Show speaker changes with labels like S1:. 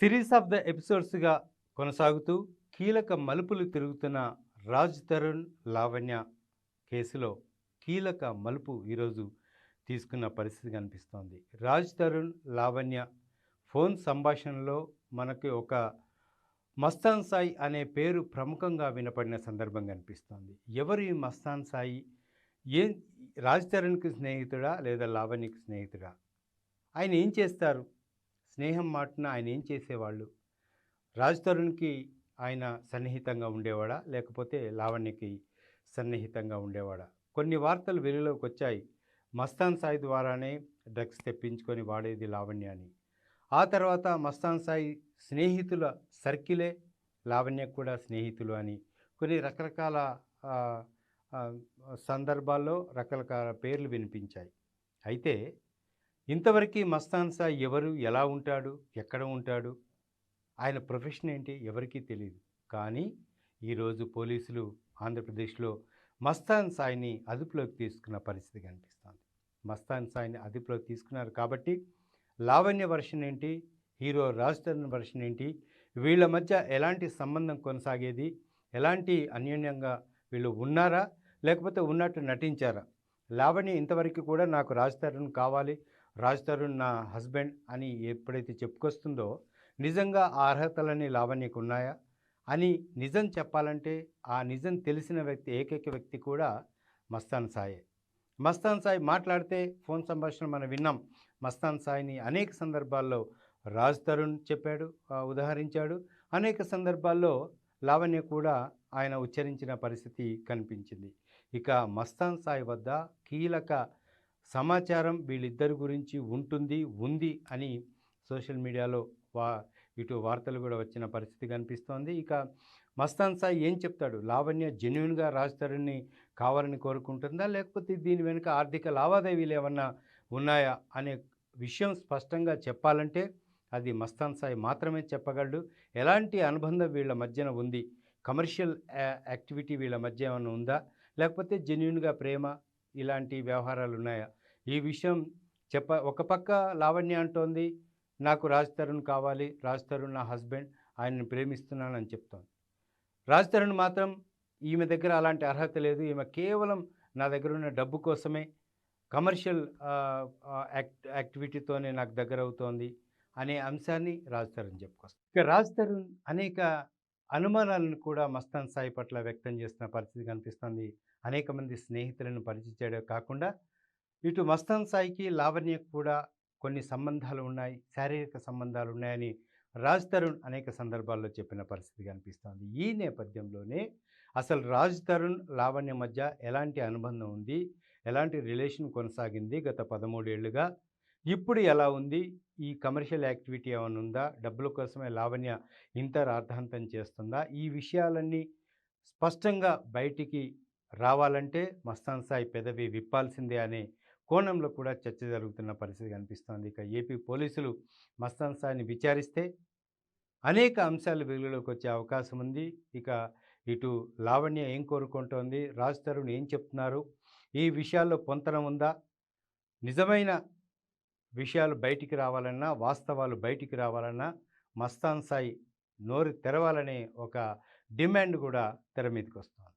S1: Series of the ఎపిసోడ్స్గా కొనసాగుతూ కీలక మలుపులు తిరుగుతున్న రాజ్ తరుణ్ లావణ్య కేసులో కీలక మలుపు ఈరోజు తీసుకున్న పరిస్థితి కనిపిస్తోంది. రాజ్ తరుణ్ లావణ్య ఫోన్ సంభాషణలో మనకి ఒక మస్తాన్ సాయి అనే పేరు ప్రముఖంగా వినపడిన సందర్భం కనిపిస్తోంది. ఎవరు ఈ మస్తాన్ సాయి? ఏం రాజ్ తరుణ్కి స్నేహితుడా లేదా లావణ్యకి స్నేహితుడా? ఆయన ఏం చేస్తారు? స్నేహం మాటన ఆయన ఏం చేసేవాళ్ళు? రాజ్ తరుణ్కి ఆయన సన్నిహితంగా ఉండేవాడా? లేకపోతే లావణ్యకి సన్నిహితంగా ఉండేవాడా? కొన్ని వార్తలు వెలుగులోకి వచ్చాయి. మస్తాన్ సాయి ద్వారానే డ్రగ్స్ తెప్పించుకొని వాడేది లావణ్య అని. ఆ తర్వాత మస్తాన్ సాయి స్నేహితుల సర్కిలే లావణ్యకు కూడా స్నేహితులు అని. కొన్ని రకరకాల సందర్భాల్లో రకరకాల పేర్లు వినిపించాయి. అయితే ఇంతవరకు మస్తాన్ సాయి ఎవరు ఎలా ఉంటాడు ఎక్కడ ఉంటాడు ఆయన ప్రొఫెషన్ ఏంటి ఎవరికీ తెలియదు కానీ ఈరోజు పోలీసులు ఆంధ్రప్రదేశ్లో మస్తాన్ సాయిని అదుపులోకి తీసుకున్న పరిస్థితి కనిపిస్తుంది. మస్తాన్ సాయిని అదుపులోకి తీసుకున్నారు కాబట్టి లావణ్య వర్షన్ ఏంటి హీరో రాజ్ తరుణ్ వర్షన్ ఏంటి వీళ్ళ మధ్య ఎలాంటి సంబంధం కొనసాగేది ఎలాంటి అన్యోన్యంగా వీళ్ళు ఉన్నారా లేకపోతే ఉన్నట్టు నటించారా? లావణ్య ఇంతవరకు కూడా నాకు రాజ్ తరుణ్ కావాలి రాజ్ తరుణ్ నా హస్బెండ్ అని ఎప్పుడైతే చెప్పుకొస్తుందో నిజంగా ఆ అర్హతలన్నీ లావణ్యకు ఉన్నాయా అని నిజం చెప్పాలంటే ఆ నిజం తెలిసిన వ్యక్తి ఏకైక వ్యక్తి కూడా మస్తాన్ సాయే. మస్తాన్ సాయి మాట్లాడితే ఫోన్ సంభాషణ మనం విన్నాం. మస్తాన్ సాయిని అనేక సందర్భాల్లో రాజ్ తరుణ్ చెప్పాడు ఉదాహరించాడు ఉదహరించాడు. అనేక సందర్భాల్లో లావణ్య కూడా ఆయన ఉచ్చరించిన పరిస్థితి కనిపించింది. ఇక మస్తాన్ సాయి వద్ద కీలక సమాచారం వీళ్ళిద్దరి గురించి ఉంటుంది ఉంది అని సోషల్ మీడియాలో వా ఇటు వార్తలు కూడా వచ్చిన పరిస్థితి కనిపిస్తోంది. ఇక మస్తాన్ సాయి ఏం చెప్తాడు? లావణ్య జెన్యున్గా రాజ్ తరుణ్ని కావాలని కోరుకుంటుందా? లేకపోతే దీని వెనుక ఆర్థిక లావాదేవీలు ఏమన్నా ఉన్నాయా? అనే విషయం స్పష్టంగా చెప్పాలంటే అది మస్తాన్ సాయి మాత్రమే చెప్పగలడు. ఎలాంటి అనుబంధం వీళ్ళ మధ్యన ఉంది? కమర్షియల్ యా- యాక్టివిటీ వీళ్ళ మధ్య ఏమైనా ఉందా? లేకపోతే జెన్యున్గా ప్రేమ ఇలాంటి వ్యవహారాలు ఉన్నాయా? ఈ విషయం చెప్ప ఒక పక్క లావణ్య అంటోంది నాకు రాజ్ తరుణ్ కావాలి రాజ్ తరుణ్ నా హస్బెండ్ ఆయనను ప్రేమిస్తున్నానని చెప్తోంది. రాజ్ తరుణ్ మాత్రం ఈమె దగ్గర అలాంటి అర్హత లేదు ఈమె కేవలం నా దగ్గర ఉన్న డబ్బు కోసమే కమర్షియల్ యాక్ట్ యాక్టివిటీతోనే నాకు దగ్గర అవుతోంది అనే అంశాన్ని రాజ్ తరుణ్ చెప్పుకొస్తాం ఇక రాజ్ తరుణ్ అనేక అనుమానాలను కూడా మస్తాన్ సాయి పట్ల వ్యక్తం చేస్తున్న పరిస్థితి కనిపిస్తుంది. అనేక మంది స్నేహితులను పరిచయం చేయడం కాకుండా ఇటు మస్తాన్ సాయికి లావణ్యకు కూడా కొన్ని సంబంధాలు ఉన్నాయి. శారీరక సంబంధాలు ఉన్నాయని రాజ్ తరుణ్ అనేక సందర్భాల్లో చెప్పిన పరిస్థితి కనిపిస్తోంది. ఈ నేపథ్యంలోనే అసలు రాజ్ తరుణ్ లావణ్య మధ్య ఎలాంటి అనుబంధం ఉంది? ఎలాంటి రిలేషన్ కొనసాగింది? గత పదమూడేళ్ళుగా ఇప్పుడు ఎలా ఉంది? ఈ కమర్షియల్ యాక్టివిటీ ఏమైనా ఉందా? డబ్బుల కోసమే లావణ్య ఇంత రార్థాంతం చేస్తుందా? ఈ విషయాలన్నీ స్పష్టంగా బయటికి రావాలంటే మస్తాన్ సాయి పెదవి విప్పాల్సిందే అనే కోణంలో కూడా చర్చ జరుగుతున్న పరిస్థితి కనిపిస్తోంది. ఇక ఏపీ పోలీసులు మస్తాన్ సాయిని విచారిస్తే అనేక అంశాలు వెలుగులోకి వచ్చే అవకాశం ఉంది. ఇక ఇటు లావణ్య ఏం కోరుకుంటోంది? రాజ్ తరుణ్ ఏం చెప్తున్నారు? ఈ విషయాల్లో పొంతనం ఉందా? నిజమైన విషయాలు బయటికి రావాలన్నా వాస్తవాలు బయటికి రావాలన్నా మస్తాన్ సాయి నోరు తెరవాలనే ఒక డిమాండ్ కూడా తెర మీదకి వస్తుంది.